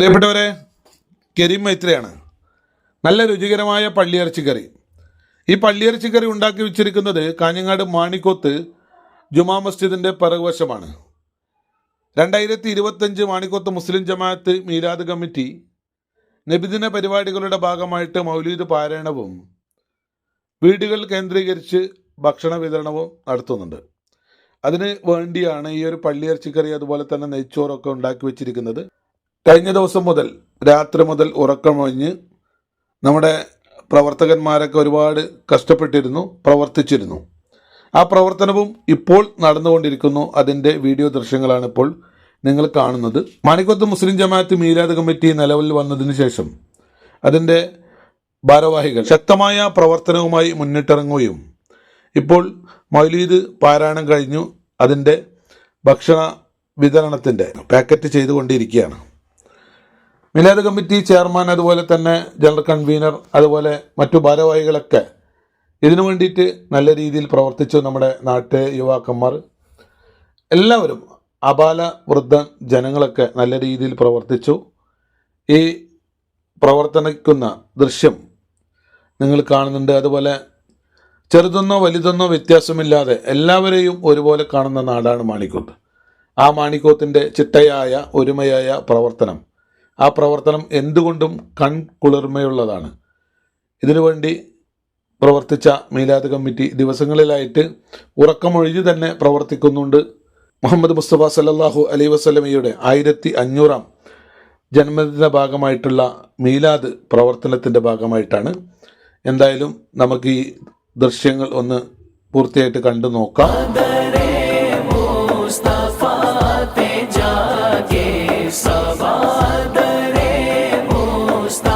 പ്രിയപ്പെട്ടവരെ കരീം മൈത്രയാണ്. നല്ല രുചികരമായ പള്ളിയിറച്ചി കറി. ഈ പള്ളിയിറച്ചി കറി ഉണ്ടാക്കി വെച്ചിരിക്കുന്നത് കാഞ്ഞങ്ങാട് മാണിക്കോത്ത് ജുമാ മസ്ജിദിന്റെ പിറകുവശമാണ്. രണ്ടായിരത്തി ഇരുപത്തഞ്ച് മാണിക്കോത്ത് മുസ്ലിം ജമാഅത്ത് മീരാദ് കമ്മിറ്റി നബിദിന പരിപാടികളുടെ ഭാഗമായിട്ട് മൗലീദ് പാരായണവും വീടുകൾ കേന്ദ്രീകരിച്ച് ഭക്ഷണ വിതരണവും നടത്തുന്നുണ്ട്. അതിന് വേണ്ടിയാണ് ഈ ഒരു പള്ളിയിറച്ചിക്കറി അതുപോലെ തന്നെ നെയ്ച്ചോറൊക്കെ ഉണ്ടാക്കി വെച്ചിരിക്കുന്നത്. കഴിഞ്ഞ ദിവസം മുതൽ രാത്രി മുതൽ ഉറക്കമൊഴിഞ്ഞ് നമ്മുടെ പ്രവർത്തകന്മാരൊക്കെ ഒരുപാട് കഷ്ടപ്പെട്ടിരുന്നു പ്രവർത്തിച്ചിരുന്നു. ആ പ്രവർത്തനവും ഇപ്പോൾ നടന്നുകൊണ്ടിരിക്കുന്നു. അതിന്റെ വീഡിയോ ദൃശ്യങ്ങളാണ് ഇപ്പോൾ നിങ്ങൾ കാണുന്നത്. മാണിക്കോത്ത് മുസ്ലിം ജമാഅത്ത് മീലാദ് കമ്മിറ്റി നിലവിൽ വന്നതിന് ശേഷം അതിന്റെ ഭാരവാഹികൾ ശക്തമായ പ്രവർത്തനവുമായി മുന്നിട്ടിറങ്ങുകയും ഇപ്പോൾ മൗലീദ് പാരായണം കഴിഞ്ഞു. അതിന്റെ ഭക്ഷണ വിതരണത്തിന്റെ പാക്കറ്റ് ചെയ്തുകൊണ്ടിരിക്കുകയാണ്. മിലാദ് കമ്മിറ്റി ചെയർമാൻ അതുപോലെ തന്നെ ജനറൽ കൺവീനർ അതുപോലെ മറ്റു ഭാരവാഹികളൊക്കെ ഇതിനു വേണ്ടിയിട്ട് നല്ല രീതിയിൽ പ്രവർത്തിച്ചു നമ്മുടെ നാട്ടിലെ യുവാക്കന്മാർ. എല്ലാവരും അപാല വൃദ്ധ ജനങ്ങളൊക്കെ നല്ല രീതിയിൽ പ്രവർത്തിച്ചു. ഈ പ്രവർത്തനിക്കുന്ന ദൃശ്യം നിങ്ങൾ കാണുന്നുണ്ട്. അതുപോലെ ചെറുതെന്നോ വലുതെന്നോ വ്യത്യാസമില്ലാതെ എല്ലാവരെയും ഒരുപോലെ കാണുന്ന നാടാണ് മാണിക്കോത്ത്. ആ മാണിക്കോത്തിന്റെ ചിട്ടയായ ഒരുമയായ പ്രവർത്തനം. ആ പ്രവർത്തനം എന്തുകൊണ്ടും കൺകുളിർമയുള്ളതാണ്. ഇതിനുവേണ്ടി പ്രവർത്തിച്ച മീലാദ് കമ്മിറ്റി ദിവസങ്ങളിലായിട്ട് ഉറക്കമൊഴിഞ്ഞ് തന്നെ പ്രവർത്തിക്കുന്നുണ്ട്. മുഹമ്മദ് മുസ്തഫ സല്ലല്ലാഹു അലൈ വസ്ലമിയുടെ ആയിരത്തി അഞ്ഞൂറാം ജന്മദിന ഭാഗമായിട്ടുള്ള മീലാദ് പ്രവർത്തനത്തിന്റെ ഭാഗമായിട്ടാണ്. എന്തായാലും നമുക്ക് ഈ ദൃശ്യങ്ങൾ ഒന്ന് പൂർത്തിയായിട്ട് കണ്ടു നോക്കാം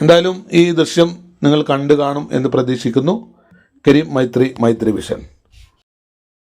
എന്തായാലും ഈ ദൃശ്യം നിങ്ങൾ കണ്ടു കാണും എന്ന് പ്രതീക്ഷിക്കുന്നു. കരീം മൈത്രി മൈത്രി വിഷൻ.